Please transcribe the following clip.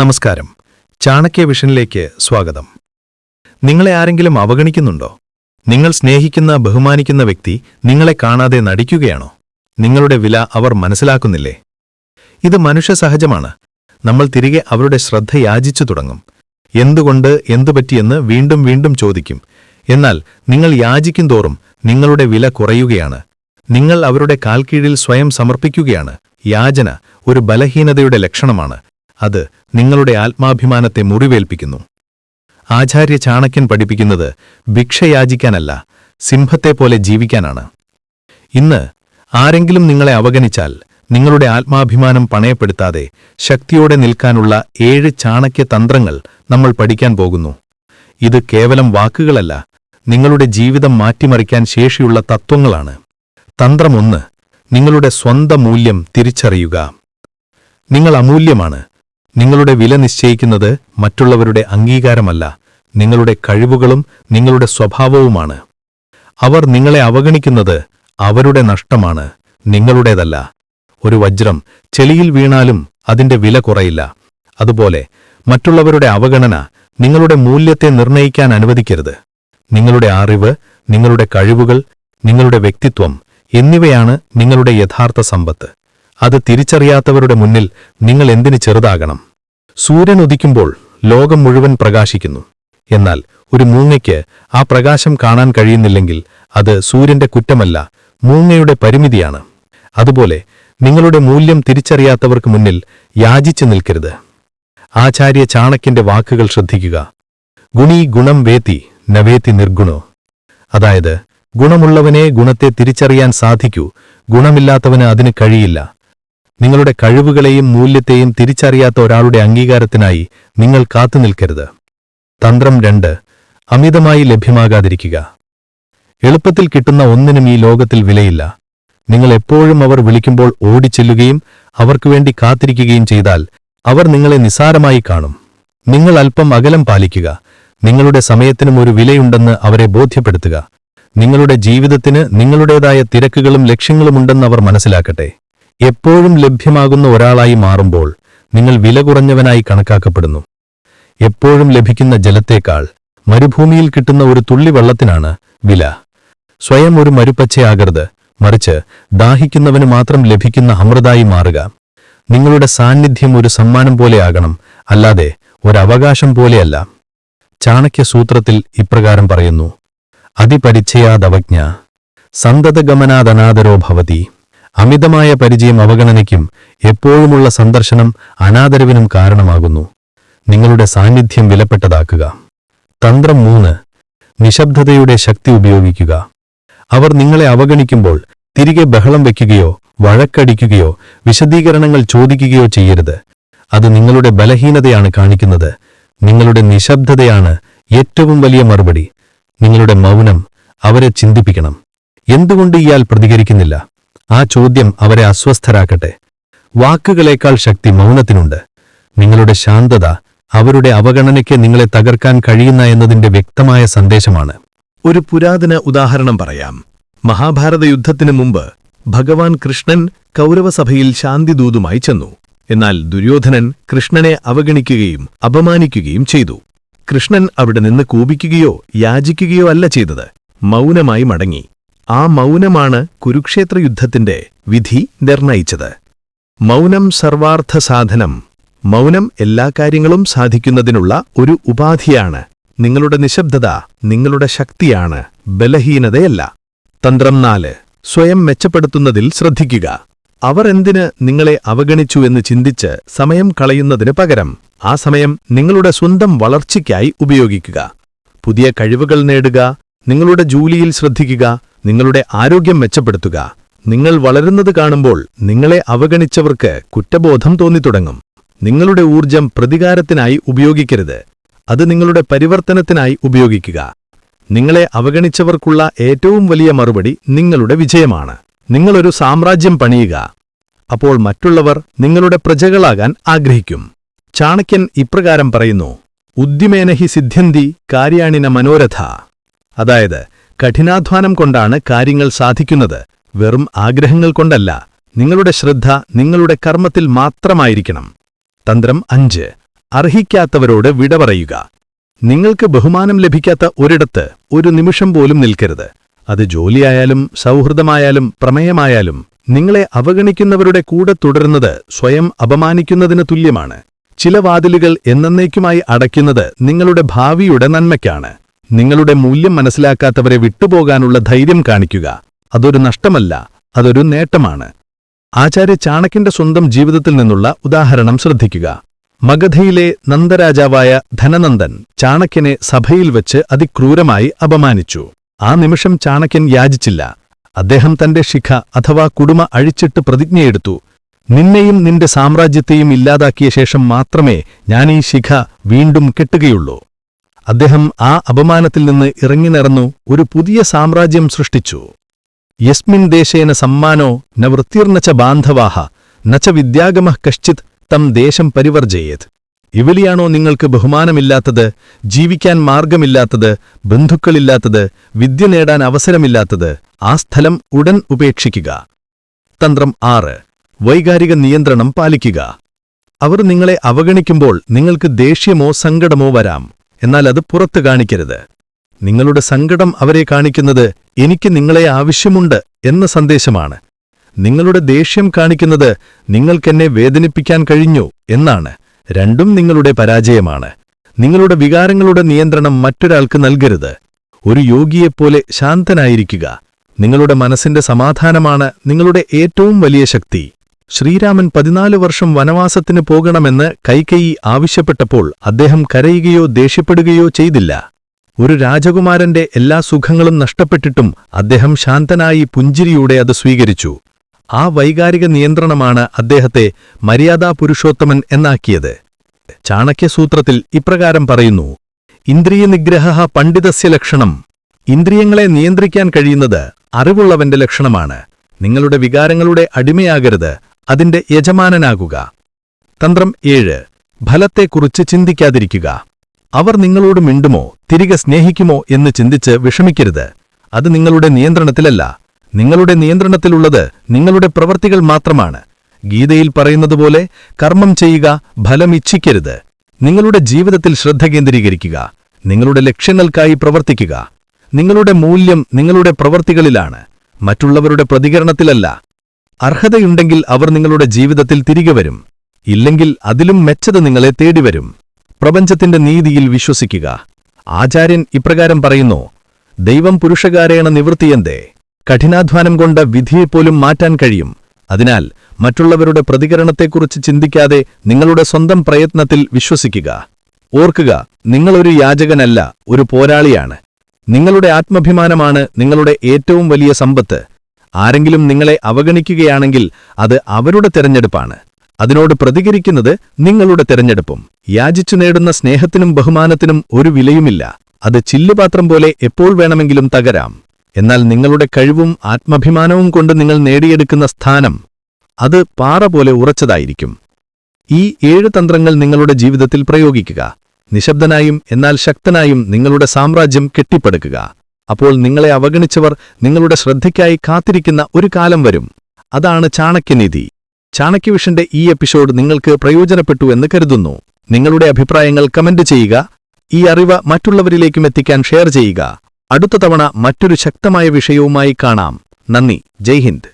നമസ്കാരം. ചാണക്യ വിഷനിലേക്ക് സ്വാഗതം. നിങ്ങളെ ആരെങ്കിലും അവഗണിക്കുന്നുണ്ടോ? നിങ്ങൾ സ്നേഹിക്കുന്ന ബഹുമാനിക്കുന്ന വ്യക്തി നിങ്ങളെ കാണാതെ നടിക്കുകയാണോ? നിങ്ങളുടെ വില അവർ മനസ്സിലാക്കുന്നില്ലേ? ഇത് മനുഷ്യസഹജമാണ്. നമ്മൾ തിരികെ അവരുടെ ശ്രദ്ധ യാചിച്ചു തുടങ്ങും. എന്തുകൊണ്ട് എന്തുപറ്റിയെന്ന് വീണ്ടും വീണ്ടും ചോദിക്കും. എന്നാൽ നിങ്ങൾ യാചിക്കും തോറും നിങ്ങളുടെ വില കുറയുകയാണ്. നിങ്ങൾ അവരുടെ കാൽക്കീഴിൽ സ്വയം സമർപ്പിക്കുകയാണ്. യാചന ഒരു ബലഹീനതയുടെ ലക്ഷണമാണ്. അത് നിങ്ങളുടെ ആത്മാഭിമാനത്തെ മുറിവേൽപ്പിക്കുന്നു. ആചാര്യ ചാണക്യൻ പഠിപ്പിക്കുന്നത് ഭിക്ഷയാചിക്കാനല്ല സിംഹത്തെപ്പോലെ ജീവിക്കാനാണ്. ഇന്ന് ആരെങ്കിലും നിങ്ങളെ അവഗണിച്ചാൽ നിങ്ങളുടെ ആത്മാഭിമാനം പണയപ്പെടുത്താതെ ശക്തിയോടെ നിൽക്കാനുള്ള ഏഴ് ചാണക്യ തന്ത്രങ്ങൾ നമ്മൾ പഠിക്കാൻ പോകുന്നു. ഇത് കേവലം വാക്കുകളല്ല നിങ്ങളുടെ ജീവിതം മാറ്റിമറിക്കാൻ ശേഷിയുള്ള തത്വങ്ങളാണ്. തന്ത്രമൊന്ന് നിങ്ങളുടെ സ്വന്തം മൂല്യം തിരിച്ചറിയുക. നിങ്ങൾ അമൂല്യമാണ് നിങ്ങളുടെ വില നിശ്ചയിക്കുന്നത് മറ്റുള്ളവരുടെ അംഗീകാരമല്ല. നിങ്ങളുടെ കഴിവുകളും നിങ്ങളുടെ സ്വഭാവവുമാണ്. അവർ നിങ്ങളെ അവഗണിക്കുന്നത് അവരുടെ നഷ്ടമാണ്. നിങ്ങളുടേതല്ല. ഒരു വജ്രം ചെളിയിൽ വീണാലും അതിന്റെ വില കുറയില്ല. അതുപോലെ മറ്റുള്ളവരുടെ അവഗണന നിങ്ങളുടെ മൂല്യത്തെ നിർണയിക്കാൻ അനുവദിക്കരുത്. നിങ്ങളുടെ അറിവ് നിങ്ങളുടെ കഴിവുകൾ നിങ്ങളുടെ വ്യക്തിത്വം എന്നിവയാണ് നിങ്ങളുടെ യഥാർത്ഥ സമ്പത്ത്. അത് തിരിച്ചറിയാത്തവരുടെ മുന്നിൽ നിങ്ങൾ എന്തിനു ചെറുതാകണം? സൂര്യൻ ഉദിക്കുമ്പോൾ ലോകം മുഴുവൻ പ്രകാശിക്കുന്നു. എന്നാൽ ഒരു മൂങ്ങയ്ക്ക് ആ പ്രകാശം കാണാൻ കഴിയുന്നില്ലെങ്കിൽ അത് സൂര്യന്റെ കുറ്റമല്ല മൂങ്ങയുടെ പരിമിതിയാണ്. അതുപോലെ നിങ്ങളുടെ മൂല്യം തിരിച്ചറിയാത്തവർക്ക് മുന്നിൽ യാചിച്ചു നിൽക്കരുത്. ആചാര്യ ചാണക്യന്റെ വാക്കുകൾ ശ്രദ്ധിക്കുക. ഗുണി ഗുണം വേത്തി നവേത്തി നിർഗുണോ? അതായത് ഗുണമുള്ളവനെ ഗുണത്തെ തിരിച്ചറിയാൻ സാധിക്കൂ ഗുണമില്ലാത്തവന് അതിന് കഴിയില്ല. നിങ്ങളുടെ കഴിവുകളെയും മൂല്യത്തെയും തിരിച്ചറിയാത്ത ഒരാളുടെ അംഗീകാരത്തിനായി നിങ്ങൾ കാത്തുനിൽക്കരുത് തന്ത്രം രണ്ട് അമിതമായി ലഭ്യമാകാതിരിക്കുക. എളുപ്പത്തിൽ കിട്ടുന്ന ഒന്നിനും ഈ ലോകത്തിൽ വിലയില്ല. നിങ്ങൾ എപ്പോഴും അവർ വിളിക്കുമ്പോൾ ഓടിച്ചെല്ലുകയും അവർക്കുവേണ്ടി കാത്തിരിക്കുകയും ചെയ്താൽ അവർ നിങ്ങളെ നിസാരമായി കാണും. നിങ്ങൾ അല്പം അകലം പാലിക്കുക. നിങ്ങളുടെ സമയത്തിനും ഒരു വിലയുണ്ടെന്ന് അവരെ ബോധ്യപ്പെടുത്തുക. നിങ്ങളുടെ ജീവിതത്തിന് നിങ്ങളുടേതായ തിരക്കുകളും ലക്ഷ്യങ്ങളുമുണ്ടെന്ന് അവർ മനസ്സിലാക്കട്ടെ. എപ്പോഴും ലഭ്യമാകുന്ന ഒരാളായി മാറുമ്പോൾ നിങ്ങൾ വില കുറഞ്ഞവനായി കണക്കാക്കപ്പെടുന്നു. എപ്പോഴും ലഭിക്കുന്ന ജലത്തേക്കാൾ മരുഭൂമിയിൽ കിട്ടുന്ന ഒരു തുള്ളി വെള്ളത്തിനാണ് വില. സ്വയം ഒരു മരുപ്പച്ചയാകരുത് മറിച്ച് ദാഹിക്കുന്നവന് മാത്രം ലഭിക്കുന്ന അമൃതായി മാറുക. നിങ്ങളുടെ സാന്നിധ്യം ഒരു സമ്മാനം പോലെയാകണം അല്ലാതെ ഒരവകാശം പോലെയല്ല. ചാണക്യ സൂത്രത്തിൽ ഇപ്രകാരം പറയുന്നു അതിപരിച്ഛയാദവജ്ഞ സന്തതഗമനാദനാദരോ ഭവതി അമിതമായ പരിചയം അവഗണനയ്ക്കും എപ്പോഴുമുള്ള സന്ദർശനം അനാദരവിനും കാരണമാകുന്നു. നിങ്ങളുടെ സാന്നിധ്യം വിലപ്പെട്ടതാക്കുക. തന്ത്രം മൂന്ന് നിശബ്ദതയുടെ ശക്തി ഉപയോഗിക്കുക. അവർ നിങ്ങളെ അവഗണിക്കുമ്പോൾ തിരികെ ബഹളം വയ്ക്കുകയോ വഴക്കടിക്കുകയോ വിശദീകരണങ്ങൾ ചോദിക്കുകയോ ചെയ്യരുത്. അത് നിങ്ങളുടെ ബലഹീനതയാണ് കാണിക്കുന്നത്. നിങ്ങളുടെ നിശബ്ദതയാണ് ഏറ്റവും വലിയ മറുപടി. നിങ്ങളുടെ മൗനം അവരെ ചിന്തിപ്പിക്കണം. എന്തുകൊണ്ട് ഇയാൾ പ്രതികരിക്കുന്നില്ല? ആ ചോദ്യം അവരെ അസ്വസ്ഥരാക്കട്ടെ. വാക്കുകളേക്കാൾ ശക്തി മൗനത്തിനുണ്ട്. നിങ്ങളുടെ ശാന്തത അവരുടെ അവഗണനയ്ക്ക് നിങ്ങളെ തകർക്കാൻ കഴിയുന്ന എന്നതിന്റെ വ്യക്തമായ സന്ദേശമാണ്. ഒരു പുരാതന ഉദാഹരണം പറയാം. മഹാഭാരത യുദ്ധത്തിനു മുമ്പ് ഭഗവാൻ കൃഷ്ണൻ കൗരവസഭയിൽ ശാന്തിദൂതുമായി ചെന്നു. എന്നാൽ ദുര്യോധനൻ കൃഷ്ണനെ അവഗണിക്കുകയും അപമാനിക്കുകയും ചെയ്തു. കൃഷ്ണൻ അവിടെ നിന്ന് കൂപിക്കുകയോ യാചിക്കുകയോ അല്ല ചെയ്തത്. മൗനമായി മടങ്ങി. ആ മൗനമാണ് കുരുക്ഷേത്ര യുദ്ധത്തിന്റെ വിധി നിർണയിച്ചത്. മൗനം സർവാർത്ഥ സാധനം. മൗനം എല്ലാ കാര്യങ്ങളും സാധിക്കുന്നതിനുള്ള ഒരു ഉപാധിയാണ്. നിങ്ങളുടെ നിശബ്ദത നിങ്ങളുടെ ശക്തിയാണ് ബലഹീനതയല്ല. തന്ത്രം നാല്. സ്വയം മെച്ചപ്പെടുത്തുന്നതിൽ ശ്രദ്ധിക്കുക. അവർ എന്തിന് നിങ്ങളെ അവഗണിച്ചു എന്ന് ചിന്തിച്ച് സമയം കളയുന്നതിന് പകരം ആ സമയം നിങ്ങളുടെ സ്വന്തം വളർച്ചയ്ക്കായി ഉപയോഗിക്കുക. പുതിയ കഴിവുകൾ നേടുക. നിങ്ങളുടെ ജോലിയിൽ ശ്രദ്ധിക്കുക. നിങ്ങളുടെ ആരോഗ്യം മെച്ചപ്പെടുത്തുക. നിങ്ങൾ വളരുന്നത് കാണുമ്പോൾ നിങ്ങളെ അവഗണിച്ചവർക്ക് കുറ്റബോധം തോന്നിത്തുടങ്ങും. നിങ്ങളുടെ ഊർജം പ്രതികാരത്തിനായി ഉപയോഗിക്കരുത്. അത് നിങ്ങളുടെ പരിവർത്തനത്തിനായി ഉപയോഗിക്കുക. നിങ്ങളെ അവഗണിച്ചവർക്കുള്ള ഏറ്റവും വലിയ മറുപടി നിങ്ങളുടെ വിജയമാണ്. നിങ്ങളൊരു സാമ്രാജ്യം പണിയുക. അപ്പോൾ മറ്റുള്ളവർ നിങ്ങളുടെ പ്രജകളാകാൻ ആഗ്രഹിക്കും. ചാണക്യൻ ഇപ്രകാരം പറയുന്നു ഉദ്യമേനഹി സിദ്ധ്യന്തി കാര്യാണിന മനോരഥ. അതായത് കഠിനാധ്വാനം കൊണ്ടാണ് കാര്യങ്ങൾ സാധിക്കുന്നത്. വെറും ആഗ്രഹങ്ങൾ കൊണ്ടല്ല. നിങ്ങളുടെ ശ്രദ്ധ നിങ്ങളുടെ കർമ്മത്തിൽ മാത്രമായിരിക്കണം. തന്ത്രം അഞ്ച്. അർഹിക്കാത്തവരോട് വിട പറയുക. നിങ്ങൾക്ക് ബഹുമാനം ലഭിക്കാത്ത ഒരിടത്ത് ഒരു നിമിഷം പോലും നിൽക്കരുത്. അത് ജോലിയായാലും സൗഹൃദമായാലും പ്രമേയമായാലും നിങ്ങളെ അവഗണിക്കുന്നവരുടെ കൂടെ തുടരുന്നത് സ്വയം അപമാനിക്കുന്നതിന് തുല്യമാണ്. ചില വാതിലുകൾ എന്നേക്കുമായി അടയ്ക്കുന്നത് നിങ്ങളുടെ ഭാവിയുടെ നന്മയ്ക്കാണ്. നിങ്ങളുടെ മൂല്യം മനസ്സിലാക്കാത്തവരെ വിട്ടുപോകാനുള്ള ധൈര്യം കാണിക്കുക. അതൊരു നഷ്ടമല്ല അതൊരു നേട്ടമാണ്. ആചാര്യ ചാണക്യന്റെ സ്വന്തം ജീവിതത്തിൽ നിന്നുള്ള ഉദാഹരണം ശ്രദ്ധിക്കുക. മഗധയിലെ നന്ദരാജാവായ ധനനന്ദൻ ചാണക്യനെ സഭയിൽ വെച്ച് അതിക്രൂരമായി അപമാനിച്ചു. ആ നിമിഷം ചാണക്യൻ യാചിച്ചില്ല. അദ്ദേഹം തന്റെ ശിഖ അഥവാ കുടുമ അഴിച്ചിട്ട് പ്രതിജ്ഞയെടുത്തു. നിന്നെയും നിന്റെ സാമ്രാജ്യത്തെയും ഇല്ലാതാക്കിയ ശേഷം മാത്രമേ ഞാൻ ഈ ശിഖ വീണ്ടും കെട്ടുകയുള്ളൂ. അദ്ദേഹം ആ അപമാനത്തിൽ നിന്ന് ഇറങ്ങി നടന്നു ഒരു പുതിയ സാമ്രാജ്യം സൃഷ്ടിച്ചു. യസ്മിൻ ദേശേന സമ്മാനോ ന വൃത്തിർണച്ച ബാന്ധവാഹ നച്ച വിദ്യാഗമ കശ്ചിത് തം ദേശം പരിവർജയേത്. ഇവലിയാണോ നിങ്ങൾക്ക് ബഹുമാനമില്ലാത്തത് ജീവിക്കാൻ മാർഗമില്ലാത്തത് ബന്ധുക്കളില്ലാത്തത് വിദ്യ നേടാൻ അവസരമില്ലാത്തത് ആ സ്ഥലം ഉടൻ ഉപേക്ഷിക്കുക. തന്ത്രം ആറ് വൈകാരിക നിയന്ത്രണം പാലിക്കുക. അവർ നിങ്ങളെ അവഗണിക്കുമ്പോൾ നിങ്ങൾക്ക് ദേഷ്യമോ സങ്കടമോ വരാം. എന്നാൽ അത് പുറത്തു കാണിക്കരുത്. നിങ്ങളുടെ സങ്കടം അവരെ കാണിക്കുന്നത് എനിക്ക് നിങ്ങളെ ആവശ്യമുണ്ട് എന്ന സന്ദേശമാണ്. നിങ്ങളുടെ ദേഷ്യം കാണിക്കുന്നത് നിങ്ങൾക്കെന്നെ വേദനിപ്പിക്കാൻ കഴിഞ്ഞു എന്നാണ്. രണ്ടും നിങ്ങളുടെ പരാജയമാണ്. നിങ്ങളുടെ വികാരങ്ങളുടെ നിയന്ത്രണം മറ്റൊരാൾക്ക് നൽകരുത്. ഒരു യോഗിയെപ്പോലെ ശാന്തനായിരിക്കുക. നിങ്ങളുടെ മനസ്സിന്റെ സമാധാനമാണ് നിങ്ങളുടെ ഏറ്റവും വലിയ ശക്തി. ശ്രീരാമൻ പതിനാല് വർഷം വനവാസത്തിന് പോകണമെന്ന് കൈകേയി ആവശ്യപ്പെട്ടപ്പോൾ അദ്ദേഹം കരയുകയോ ദേഷ്യപ്പെടുകയോ ചെയ്തില്ല. ഒരു രാജകുമാരന്റെ എല്ലാ സുഖങ്ങളും നഷ്ടപ്പെട്ടിട്ടും അദ്ദേഹം ശാന്തനായി പുഞ്ചിരിയോടെ അത് സ്വീകരിച്ചു. ആ വൈകാരിക നിയന്ത്രണമാണ് അദ്ദേഹത്തെ മര്യാദാ പുരുഷോത്തമൻ എന്നാക്കിയത്. ചാണക്യസൂത്രത്തിൽ ഇപ്രകാരം പറയുന്നു ഇന്ദ്രിയ നിഗ്രഹ പണ്ഡിതസ്യ ലക്ഷണം. ഇന്ദ്രിയങ്ങളെ നിയന്ത്രിക്കാൻ കഴിയുന്നത് അറിവുള്ളവന്റെ ലക്ഷണമാണ്. നിങ്ങളുടെ വികാരങ്ങളുടെ അടിമയാകരുത്. അതിന്റെ യജമാനനാകുക. തന്ത്രം ഏഴ്. ഫലത്തെക്കുറിച്ച് ചിന്തിക്കാതിരിക്കുക. അവർ നിങ്ങളോട് മിണ്ടുമോ തിരികെ സ്നേഹിക്കുമോ എന്ന് ചിന്തിച്ച് വിഷമിക്കരുത്. അത് നിങ്ങളുടെ നിയന്ത്രണത്തിലല്ല. നിങ്ങളുടെ നിയന്ത്രണത്തിലുള്ളത് നിങ്ങളുടെ പ്രവൃത്തികൾ മാത്രമാണ്. ഗീതയിൽ പറയുന്നതുപോലെ കർമ്മം ചെയ്യുക ഫലം ഇച്ഛിക്കരുത്. നിങ്ങളുടെ ജീവിതത്തിൽ ശ്രദ്ധ കേന്ദ്രീകരിക്കുക. നിങ്ങളുടെ ലക്ഷ്യങ്ങൾക്കായി പ്രവർത്തിക്കുക. നിങ്ങളുടെ മൂല്യം നിങ്ങളുടെ പ്രവൃത്തികളിലാണ് മറ്റുള്ളവരുടെ പ്രതികരണത്തിലല്ല. അർഹതയുണ്ടെങ്കിൽ അവർ നിങ്ങളുടെ ജീവിതത്തിൽ തിരികെ വരും. ഇല്ലെങ്കിൽ അതിലും മെച്ചത് നിങ്ങളെ തേടിവരും പ്രപഞ്ചത്തിന്റെ നീതിയിൽ വിശ്വസിക്കുക. ആചാര്യൻ ഇപ്രകാരം പറയുന്നു ദൈവം പുരുഷകാരേണ നിവൃത്തിയെന്തേ? കഠിനാധ്വാനം കൊണ്ട് വിധിയെപ്പോലും മാറ്റാൻ കഴിയും. അതിനാൽ മറ്റുള്ളവരുടെ പ്രതികരണത്തെക്കുറിച്ച് ചിന്തിക്കാതെ നിങ്ങളുടെ സ്വന്തം പ്രയത്നത്തിൽ വിശ്വസിക്കുക. ഓർക്കുക നിങ്ങളൊരു യാചകനല്ല ഒരു പോരാളിയാണ്. നിങ്ങളുടെ ആത്മഭിമാനമാണ് നിങ്ങളുടെ ഏറ്റവും വലിയ സമ്പത്ത്. ആരെങ്കിലും നിങ്ങളെ അവഗണിക്കുകയാണെങ്കിൽ അത് അവരുടെ തെരഞ്ഞെടുപ്പാണ്. അതിനോട് പ്രതികരിക്കുന്നത് നിങ്ങളുടെ തെരഞ്ഞെടുപ്പും. യാചിച്ചു നേടുന്ന സ്നേഹത്തിനും ബഹുമാനത്തിനും ഒരു വിലയുമില്ല. അത് ചില്ലുപാത്രം പോലെ എപ്പോൾ വേണമെങ്കിലും തകരാം. എന്നാൽ നിങ്ങളുടെ കഴിവും ആത്മഭിമാനവും കൊണ്ട് നിങ്ങൾ നേടിയെടുക്കുന്ന സ്ഥാനം അത് പാറ പോലെ ഉറച്ചതായിരിക്കും. ഈ ഏഴ് തന്ത്രങ്ങൾ നിങ്ങളുടെ ജീവിതത്തിൽ പ്രയോഗിക്കുക. നിശബ്ദനായും എന്നാൽ ശക്തനായും നിങ്ങളുടെ സാമ്രാജ്യം കെട്ടിപ്പടുക്കുക. അപ്പോൾ നിങ്ങളെ അവഗണിച്ചവർ നിങ്ങളുടെ ശ്രദ്ധയ്ക്കായി കാത്തിരിക്കുന്ന ഒരു കാലം വരും. അതാണ് ചാണക്യനീതി. ചാണക്യവിഷന്റെ ഈ എപ്പിസോഡ് നിങ്ങൾക്ക് പ്രയോജനപ്പെട്ടു എന്ന് കരുതുന്നു. നിങ്ങളുടെ അഭിപ്രായങ്ങൾ കമന്റ് ചെയ്യുക. ഈ അറിവ് മറ്റുള്ളവരിലേക്കും എത്തിക്കാൻ ഷെയർ ചെയ്യുക. അടുത്ത തവണ മറ്റൊരു ശക്തമായ വിഷയവുമായി കാണാം. നന്ദി. ജയ് ഹിന്ദ്.